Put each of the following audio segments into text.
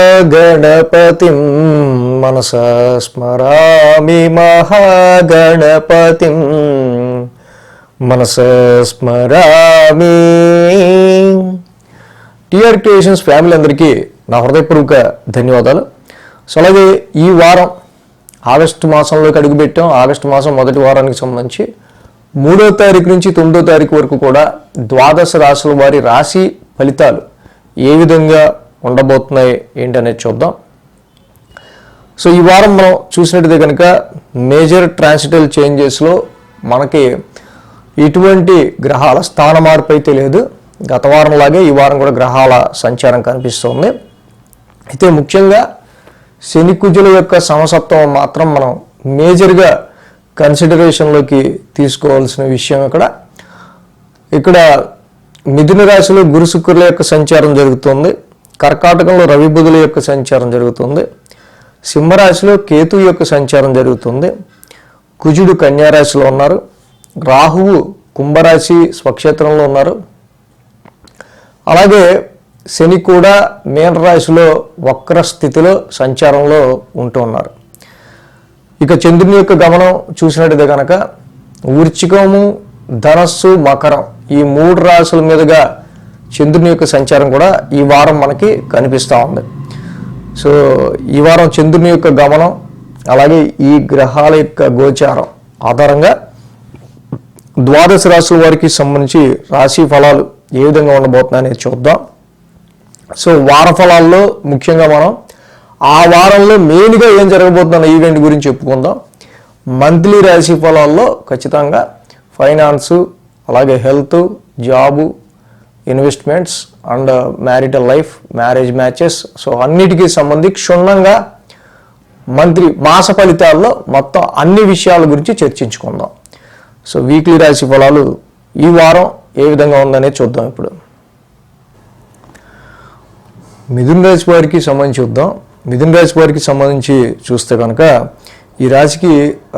మహాగణపతిం మనస స్మరామి మహాగణపతిం మనస స్మరామి. టిఆర్ క్రియేషన్స్ ఫ్యామిలీ అందరికీ నా హృదయపూర్వక ధన్యవాదాలు. సో అలాగే ఈ వారం ఆగస్టు మాసంలోకి అడుగుపెట్టాం. ఆగస్టు మాసం మొదటి వారానికి సంబంధించి మూడో తారీఖు నుంచి తొమ్మిదో తారీఖు వరకు కూడా ద్వాదశ రాశుల వారి రాశి ఫలితాలు ఏ విధంగా ఉండబోతున్నాయి ఏంటి అనేది చూద్దాం. సో ఈ వారం మనం చూసినట్టయితే కనుక మేజర్ ట్రాన్సిటల్ చేంజెస్లో మనకి ఎటువంటి గ్రహాల స్థాన మార్పు అయితే లేదు. గత వారంలాగే ఈ వారం కూడా గ్రహాల సంచారం కనిపిస్తుంది. అయితే ముఖ్యంగా శని కుజుల యొక్క సమసత్వం మాత్రం మనం మేజర్గా కన్సిడరేషన్లోకి తీసుకోవాల్సిన విషయం ఇక్కడ. ఇక్కడ మిథున రాశిలో గురు శుక్రుల యొక్క సంచారం జరుగుతుంది. కర్కాటకంలో రవి బుధుల యొక్క సంచారం జరుగుతుంది. సింహరాశిలో కేతు యొక్క సంచారం జరుగుతుంది. కుజుడు కన్యారాశిలో ఉన్నారు. రాహువు కుంభరాశి స్వక్షేత్రంలో ఉన్నారు. అలాగే శని కూడా మీనరాశిలో వక్ర స్థితిలో సంచారంలో ఉంటూ ఉన్నారు. ఇక చంద్రుని యొక్క గమనం చూసినట్టయితే కనుక వృచ్చికము ధనస్సు మకరం ఈ మూడు రాశుల మీదుగా చంద్రుని యొక్క సంచారం కూడా ఈ వారం మనకి కనిపిస్తూ ఉంది. సో ఈ వారం చంద్రుని యొక్క గమనం అలాగే ఈ గ్రహాల యొక్క గోచారం ఆధారంగా ద్వాదశ రాశుల వారికి సంబంధించి రాశి ఫలాలు ఏ విధంగా ఉండబోతున్నాయి అనేది చూద్దాం. సో వార ఫలాల్లో ముఖ్యంగా మనం ఆ వారంలో మెయిన్గా ఏం జరగబోతున్న ఈవెంట్ గురించి చెప్పుకుందాం. మంత్లీ రాశి ఫలాల్లో ఖచ్చితంగా ఫైనాన్సు అలాగే health job investments and marital life marriage matches. So అన్నిటికీ సంబంధించి క్షుణ్ణంగా మంత్రి మాస ఫలితాల్లో మొత్తం అన్ని విషయాల గురించి చర్చించుకుందాం. సో వీక్లీ రాశి ఫలాలు ఈ వారం ఏ విధంగా ఉందనే చూద్దాం ఇప్పుడు. మిథున్ రాశి వారికి సంబంధించి చూద్దాం. మిథున్ రాశి వారికి సంబంధించి చూస్తే కనుక ఈ రాశికి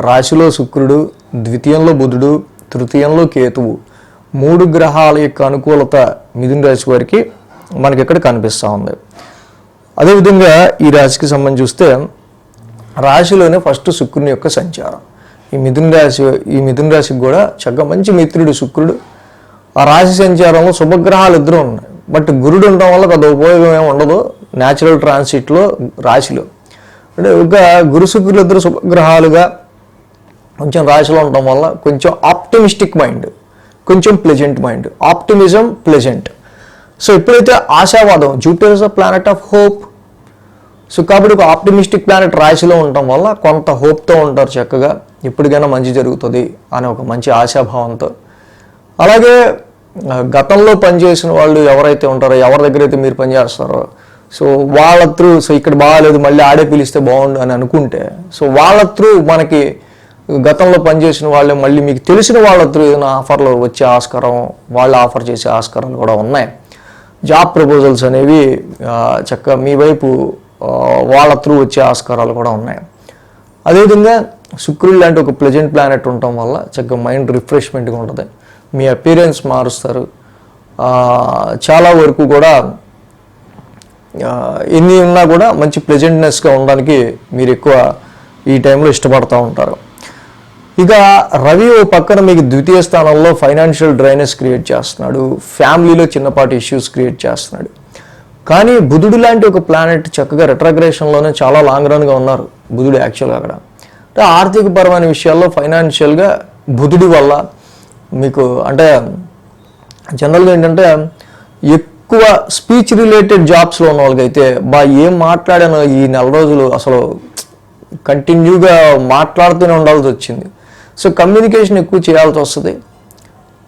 రాశిలో శుక్రుడు ద్వితీయంలో బుధుడు తృతీయంలో కేతువు మూడు గ్రహాల యొక్క అనుకూలత మిథున రాశి వారికి మనకి ఇక్కడ కనిపిస్తూ ఉంది. అదేవిధంగా ఈ రాశికి సంబంధించి చూస్తే రాశిలోనే ఫస్ట్ శుక్రుని యొక్క సంచారం. ఈ మిథున రాశి ఈ మిథున రాశికి కూడా చక్కగా మంచి మిత్రుడు శుక్రుడు. ఆ రాశి సంచారంలో శుభగ్రహాలు ఇద్దరు ఉన్నాయి. బట్ గురుడు ఉండడం వల్ల పెద్ద ఉపయోగం ఏమి ఉండదు. న్యాచురల్ ట్రాన్సిట్లో రాశిలో. అంటే ఒక గురు శుక్రులు ఇద్దరు శుభగ్రహాలుగా కొంచెం రాశిలో ఉండడం వల్ల కొంచెం ఆప్టిమిస్టిక్ మైండ్ కొంచెం pleasant mind optimism pleasant so ఎప్పుడైతే ఆశావాదం. Jupiter is a planet of hope so కాబట్టి ఒక ఆప్టిమిస్టిక్ ప్లానెట్ రాశిలో ఉండటం వల్ల కొంత హోప్తో ఉంటారు చక్కగా. ఎప్పటికైనా మంచి జరుగుతుంది అనే ఒక మంచి ఆశాభావంతో. అలాగే గతంలో పనిచేసిన వాళ్ళు ఎవరైతే ఉంటారో ఎవరి దగ్గర అయితే మీరు పనిచేస్తారో సో వాళ్ళ త్రూ సో ఇక్కడ బాగాలేదు మళ్ళీ ఆడే పిలిస్తే బాగుండు అని అనుకుంటే సో వాళ్ళ త్రూ మనకి గతంలో పనిచేసిన వాళ్ళే మళ్ళీ మీకు తెలిసిన వాళ్ళ త్రూ ఏదైనా ఆఫర్లు వచ్చే ఆస్కారం వాళ్ళు ఆఫర్ చేసే ఆస్కారాలు కూడా ఉన్నాయి. జాబ్ ప్రపోజల్స్ అనేవి చక్కగా మీ వైపు వాళ్ళ త్రూ వచ్చే ఆస్కారాలు కూడా ఉన్నాయి. అదేవిధంగా శుక్రుడు లాంటి ఒక ప్లెజెంట్ ప్లానెట్ ఉండటం వల్ల చక్కగా మైండ్ రిఫ్రెష్మెంట్గా ఉంటుంది. మీ అపీరెన్స్ మారుస్తారు. చాలా వరకు కూడా ఎన్ని ఉన్నా కూడా మంచి ప్లెజెంట్నెస్గా ఉండడానికి మీరు ఎక్కువ ఈ టైంలో ఇష్టపడతూ ఉంటారు. ఇక రవి ఓ పక్కన మీకు ద్వితీయ స్థానంలో ఫైనాన్షియల్ డ్రైనెస్ క్రియేట్ చేస్తున్నాడు. ఫ్యామిలీలో చిన్నపాటి ఇష్యూస్ క్రియేట్ చేస్తున్నాడు. కానీ బుధుడు లాంటి ఒక ప్లానెట్ చక్కగా రెట్రగ్రేషన్లోనే చాలా లాంగ్ రన్గా ఉన్నారు. బుధుడు యాక్చువల్గా అక్కడ. అంటే ఆర్థికపరమైన విషయాల్లో ఫైనాన్షియల్గా బుధుడి వల్ల మీకు అంటే జనరల్గా ఏంటంటే ఎక్కువ స్పీచ్ రిలేటెడ్ జాబ్స్లో ఉన్న వాళ్ళకైతే బా ఏం మాట్లాడాను ఈ నెల రోజులు అసలు కంటిన్యూగా మాట్లాడుతూనే ఉండాల్సి వచ్చింది. సో కమ్యూనికేషన్ ఎక్కువ చేయాల్సి వస్తుంది.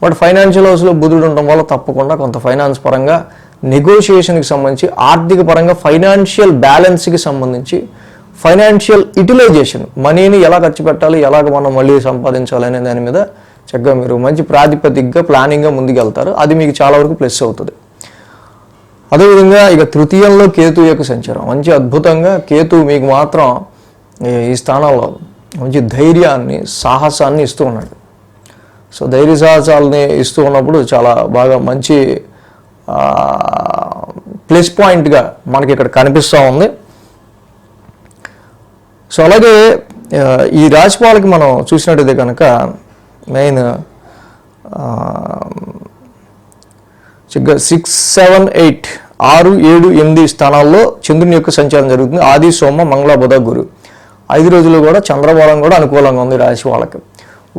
బట్ ఫైనాన్షియల్ హౌస్లో బుధుడు ఉండడం వల్ల తప్పకుండా కొంత ఫైనాన్స్ పరంగా నెగోషియేషన్కి సంబంధించి ఆర్థిక పరంగా ఫైనాన్షియల్ బ్యాలెన్స్కి సంబంధించి ఫైనాన్షియల్ యూటిలైజేషన్ మనీని ఎలా ఖర్చు పెట్టాలి ఎలాగ మనం మళ్ళీ సంపాదించాలి అనే దాని మీద చక్కగా మీరు మంచి ప్రాతిపదికగా ప్లానింగ్గా ముందుకెళ్తారు. అది మీకు చాలా వరకు ప్లస్ అవుతుంది. అదేవిధంగా ఇక తృతీయంలో కేతు యొక్క సంచారం. మంచి అద్భుతంగా కేతు మీకు మాత్రం ఈ- ఈ స్థానంలో మంచి ధైర్యాన్ని సాహసాన్ని ఇస్తూ ఉన్నాడు. సో ధైర్య సాహసాలని ఇస్తూ ఉన్నప్పుడు చాలా బాగా మంచి ప్లస్ పాయింట్గా మనకి ఇక్కడ కనిపిస్తూ ఉంది. సో అలాగే ఈ రాశి మనం చూసినట్టయితే కనుక మెయిన్ సిక్స్ సెవెన్ ఎయిట్ ఆరు ఏడు ఎనిమిది స్థానాల్లో చంద్రుని యొక్క సంచారం జరుగుతుంది. ఆది సోమ మంగళ బుధ గురు. ఐదు రోజులు కూడా చంద్రబలం కూడా అనుకూలంగా ఉంది రాశి వాళ్ళకి.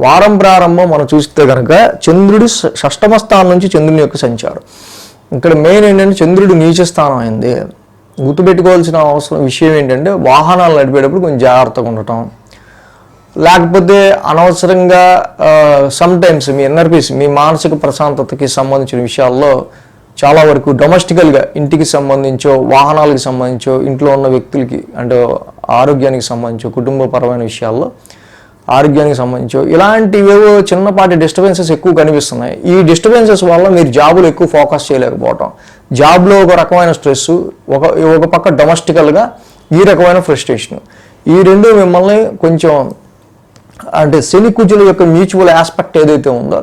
వారం ప్రారంభం మనం చూస్తే కనుక చంద్రుడు షష్టమ స్థానం నుంచి చంద్రుని యొక్క సంచారం. ఇక్కడ మెయిన్ ఏంటంటే చంద్రుడు నీచ స్థానం అయింది. గుర్తుపెట్టుకోవాల్సిన అవసరం విషయం ఏంటంటే వాహనాలు నడిపేటప్పుడు కొంచెం జాగ్రత్తగా ఉండటం. లేకపోతే అనవసరంగా సమ్టైమ్స్ మీ ఎన్నర్పీస్ మీ మానసిక ప్రశాంతతకి సంబంధించిన విషయాల్లో చాలా వరకు డొమెస్టికల్గా ఇంటికి సంబంధించో వాహనాలకు సంబంధించో ఇంట్లో ఉన్న వ్యక్తులకి అంటే ఆరోగ్యానికి సంబంధించి కుటుంబపరమైన విషయాల్లో ఆరోగ్యానికి సంబంధించో ఇలాంటివేవో చిన్నపాటి డిస్టర్బెన్సెస్ ఎక్కువ కనిపిస్తున్నాయి. ఈ డిస్టర్బెన్సెస్ వల్ల మీరు జాబులు ఎక్కువ ఫోకస్ చేయలేకపోవటం. జాబ్లో ఒక రకమైన స్ట్రెస్ ఒక ఒక పక్క డొమెస్టికల్గా ఈ రకమైన ఫ్రస్ట్రేషన్ ఈ రెండు మిమ్మల్ని కొంచెం అంటే శని కుజుల యొక్క మ్యూచువల్ ఆస్పెక్ట్ ఏదైతే ఉందో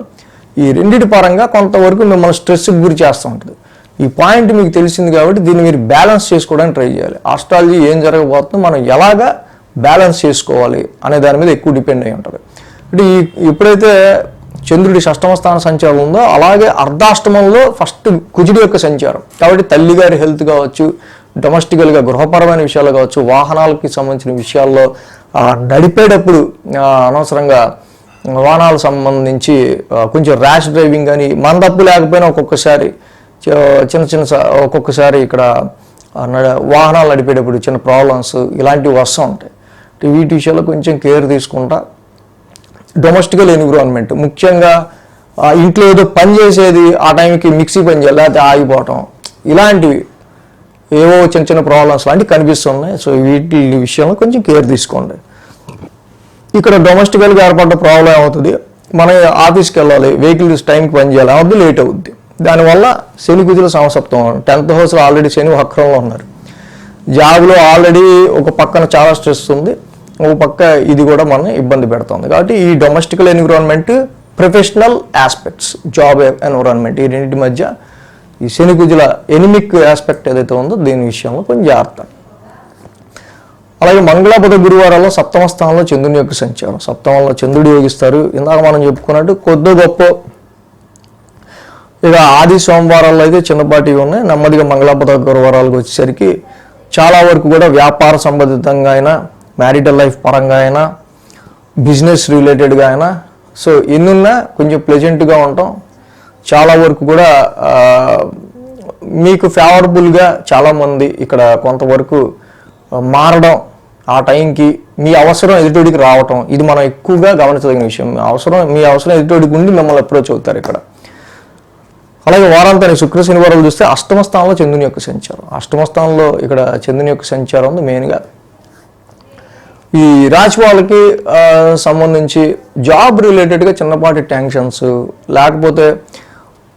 ఈ రెండింటి పరంగా కొంతవరకు మిమ్మల్ని స్ట్రెస్కి గురి చేస్తూ ఉంటుంది. ఈ పాయింట్ మీకు తెలిసింది కాబట్టి దీన్ని మీరు బ్యాలెన్స్ చేసుకోవడానికి ట్రై చేయాలి. ఆస్ట్రాలజీ ఏం జరగబోతుందో మనం ఎలాగా బ్యాలెన్స్ చేసుకోవాలి అనే దాని మీద ఎక్కువ డిపెండ్ అయి ఉంటుంది. అంటే ఈ ఎప్పుడైతే చంద్రుడి షష్టమ స్థాన సంచారం ఉందో అలాగే అర్ధాష్టమంలో ఫస్ట్ కుజుడి యొక్క సంచారం. కాబట్టి తల్లిగారి హెల్త్ కావచ్చు డొమెస్టికల్గా గృహపరమైన విషయాలు కావచ్చు వాహనాలకి సంబంధించిన విషయాల్లో నడిపేటప్పుడు అనవసరంగా వాహనాలకు సంబంధించి కొంచెం ర్యాష్ డ్రైవింగ్ కానీ మన తప్పు లేకపోయినా ఒక్కొక్కసారి చిన్న చిన్న స- ఒక్కొక్కసారి ఇక్కడ వాహనాలు నడిపేటప్పుడు చిన్న ప్రాబ్లమ్స్ ఇలాంటివి వస్తూ ఉంటాయి. వీటి విషయాల్లో కొంచెం కేర్ తీసుకుంటా. డొమెస్టికల్ ఎన్విరాన్మెంట్ ముఖ్యంగా ఇంట్లో ఏదో పని చేసేది ఆ టైంకి మిక్సీ పని చేయాలి లేకపోతే ఆగిపోవటం. ఇలాంటివి ఏవో చిన్న చిన్న ప్రాబ్లమ్స్ లాంటివి కనిపిస్తున్నాయి. సో వీటి విషయంలో కొంచెం కేర్ తీసుకోండి. ఇక్కడ డొమెస్టికల్గా ఏర్పడ్డ ప్రాబ్లం ఏమవుతుంది? మన ఆఫీస్కి వెళ్ళాలి వెహికల్స్ టైంకి పని చేయాలి అవద్దు లేట్ అవుద్ది. దానివల్ల శని కుజుల సంసప్తం టెన్త్ హౌస్లో ఆల్రెడీ శని వక్రంలో ఉన్నారు. జాబ్లో ఆల్రెడీ ఒక పక్కన చాలా స్ట్రెస్ ఉంది. ఒక పక్క ఇది కూడా మనం ఇబ్బంది పెడుతుంది. కాబట్టి ఈ domestical environment professional aspects job environment ఈ రెండింటి మధ్య ఈ శని గుజుల ఎనిమిక్ ఆస్పెక్ట్ ఏదైతే ఉందో దీని విషయంలో కొంచెం జాగ్రత్త. అలాగే మంగళపద గురువారాల్లో సప్తమ స్థానంలో చంద్రుని యొక్క సంచారం. సప్తమంలో చంద్రుడు యోగిస్తారు. ఇందాక మనం చెప్పుకున్నట్టు కొద్ది గొప్ప ఇక ఆది సోమవారాల్లో అయితే చిన్నపాటివి ఉన్నాయి. నెమ్మదిగా మంగళాపద గురువారాలకు వచ్చేసరికి చాలా వరకు కూడా వ్యాపార సంబంధితంగా అయినా మ్యారిటల్ లైఫ్ పరంగా అయినా బిజినెస్ రిలేటెడ్గా అయినా. సో ఎన్నున్నా కొంచెం ప్లెజెంట్గా ఉంటాం. చాలా వరకు కూడా మీకు ఫేవరబుల్గా చాలామంది ఇక్కడ కొంతవరకు మారడం ఆ టైంకి మీ అవసరం ఎదుటోడికి రావటం ఇది మనం ఎక్కువగా గమనించదగిన విషయం. అవసరం మీ అవసరం ఎదుటోడికి ఉండి మిమ్మల్ని అప్రోచ్ అవుతారు ఇక్కడ. అలాగే వారాంతానికి శుక్ర శనివారాలు చూస్తే అష్టమ స్థానంలో చంద్రుని యొక్క సంచారం. అష్టమ స్థానంలో ఇక్కడ చంద్రుని యొక్క సంచారం ఉంది మెయిన్గా ఈ రాశి వాళ్ళకి సంబంధించి జాబ్ రిలేటెడ్గా చిన్నపాటి టెన్షన్స్ లేకపోతే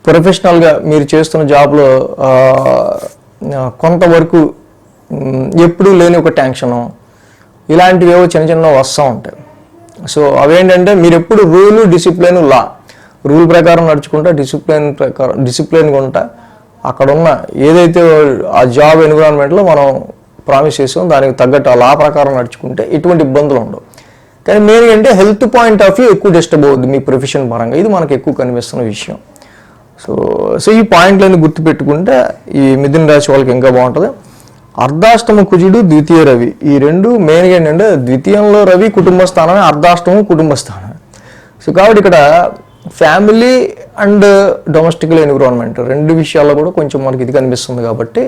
ప్రొఫెషనల్గా మీరు చేస్తున్న జాబ్లో కొంతవరకు ఎప్పుడూ లేని ఒక టెన్షను ఇలాంటివి ఏవో చిన్న చిన్న వస్తూ ఉంటాయి. సో అవేంటంటే మీరు ఎప్పుడు రూలు డిసిప్లిన్ లా రూల్ ప్రకారం నడుచుకుంటా డిసిప్లిన్ ప్రకారం డిసిప్లిన్గా ఉంటా అక్కడున్న ఏదైతే ఆ జాబ్ ఎన్విరాన్మెంట్లో మనం ప్రామిస్ చేసాం దానికి తగ్గట్టు ఆ లా ప్రకారం నడుచుకుంటే ఎటువంటి ఇబ్బందులు ఉండవు. కానీ మెయిన్ అంటే హెల్త్ పాయింట్ ఆఫ్ వ్యూ ఎక్కువ డిస్టర్బ్ అవుద్ది మీ ప్రొఫెషన్ పరంగా. ఇది మనకు ఎక్కువ కనిపిస్తున్న విషయం. సో సో ఈ పాయింట్లన్నీ గుర్తుపెట్టుకుంటే ఈ మిథున రాశి వాళ్ళకి ఇంకా బాగుంటుంది. అర్ధాష్టమ కుజుడు ద్వితీయ రవి. ఈ రెండు మెయిన్గా ఏంటంటే ద్వితీయంలో రవి కుటుంబ స్థానమే అర్ధాష్టమం కుటుంబ స్థానమే సో కాబట్టి ఇక్కడ ఫ్యామిలీ అండ్ డొమెస్టికల్ ఎన్విరాన్మెంట్ రెండు విషయాల్లో కూడా కొంచెం మనకి ఇది కనిపిస్తుంది కాబట్టి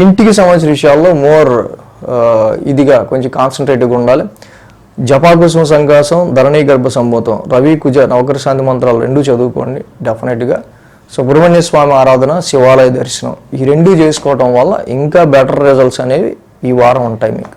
ఇంటికి సంబంధించిన విషయాల్లో మోర్ ఇదిగా కొంచెం కాన్సన్ట్రేటివ్గా ఉండాలి. జపాకుసుమ సంకాసం ధరణి గర్భ సంభూతం రవి కుజ నవకర శాంతి మంత్రాలు రెండు చదువుకోండి డెఫినెట్గా సుబ్రహ్మణ్య స్వామి ఆరాధన శివాలయ దర్శనం ఈ రెండు చేసుకోవటం వల్ల ఇంకా బెటర్ రిజల్ట్స్ అనేవి ఈ వారం ఉంటాయి మీకు.